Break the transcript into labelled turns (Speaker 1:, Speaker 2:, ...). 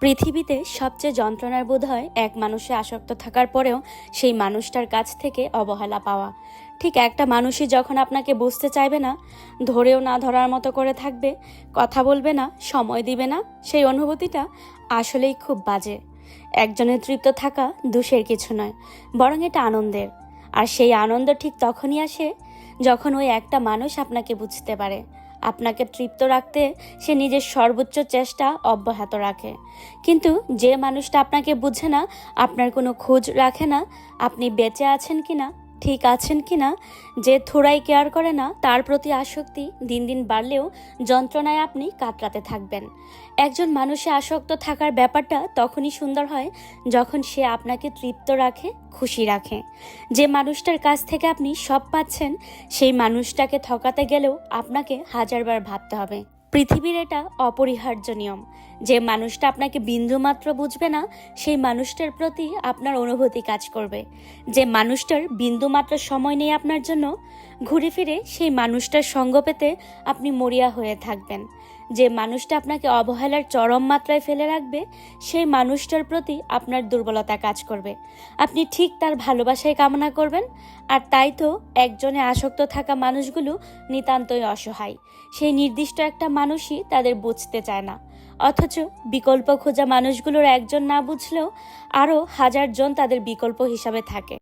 Speaker 1: পৃথিবীতে সবচেয়ে যন্ত্রণার বোধ হয় এক মানুষে আসক্ত থাকার পরেও সেই মানুষটার কাছ থেকে অবহেলা পাওয়া। ঠিক একটা মানুষই যখন আপনাকে বুঝতে চাইবে না, ধরেও না ধরার মতো করে থাকবে, কথা বলবে না, সময় দিবে না, সেই অনুভূতিটা আসলেই খুব বাজে। একজনের তৃপ্ত থাকা দুষের কিছু নয়, বরং এটা আনন্দের। আর সেই আনন্দ ঠিক তখনই আসে যখন ওই একটা মানুষ আপনাকে বুঝতে পারে। আপনাকে তৃপ্ত রাখতে সে নিজের সর্বোচ্চ চেষ্টা অব্যাহত রাখে। কিন্তু যে মানুষটা আপনাকে বুঝে না, আপনার কোনো খোঁজ রাখে না, আপনি বেঁচে আছেন কি না ঠিক আছেন কি না? যে থোড়াই কেয়ার করে না, তার প্রতি আসক্তি দিন দিন বাড়লেও যন্ত্রণায় আপনি কাতরাতে থাকবেন। একজন মানুষে আসক্ত থাকার ব্যাপারটা তখনই সুন্দর হয় যখন সে আপনাকে তৃপ্ত রাখে, খুশি রাখে। যে মানুষটার কাছ থেকে আপনি সব পাচ্ছেন, সেই মানুষটাকে ঠকাতে গেলেও আপনাকে হাজারবার ভাবতে হবে। পৃথিবীর এটা অপরিহার্য নিয়ম। যে মানুষটা আপনাকে বিন্দুমাত্র বুঝবে না, সেই মানুষটার প্রতি আপনার অনুভূতি কাজ করবে। যে মানুষটার বিন্দুমাত্র সময় নেই আপনার জন্য, ঘুরে ফিরে সেই মানুষটার সঙ্গ পেতে আপনি মরিয়া হয়ে থাকবেন। যে মানুষটা আপনাকে অবহেলার চরম মাত্রায় ফেলে রাখবে, সেই মানুষটার প্রতি আপনার দুর্বলতা কাজ করবে। আপনি ঠিক তার ভালোবাসায় কামনা করবেন, আর তাই তো একজনে আসক্ত থাকা মানুষগুলো নিতান্তই অসহায়। সেই নির্দিষ্ট একটা মানুষই তাদের বুঝতে চায় না। অথচ বিকল্প খোঁজা মানুষগুলোর একজন না বুঝলেও আরও হাজারজন তাদের বিকল্প হিসাবে থাকে।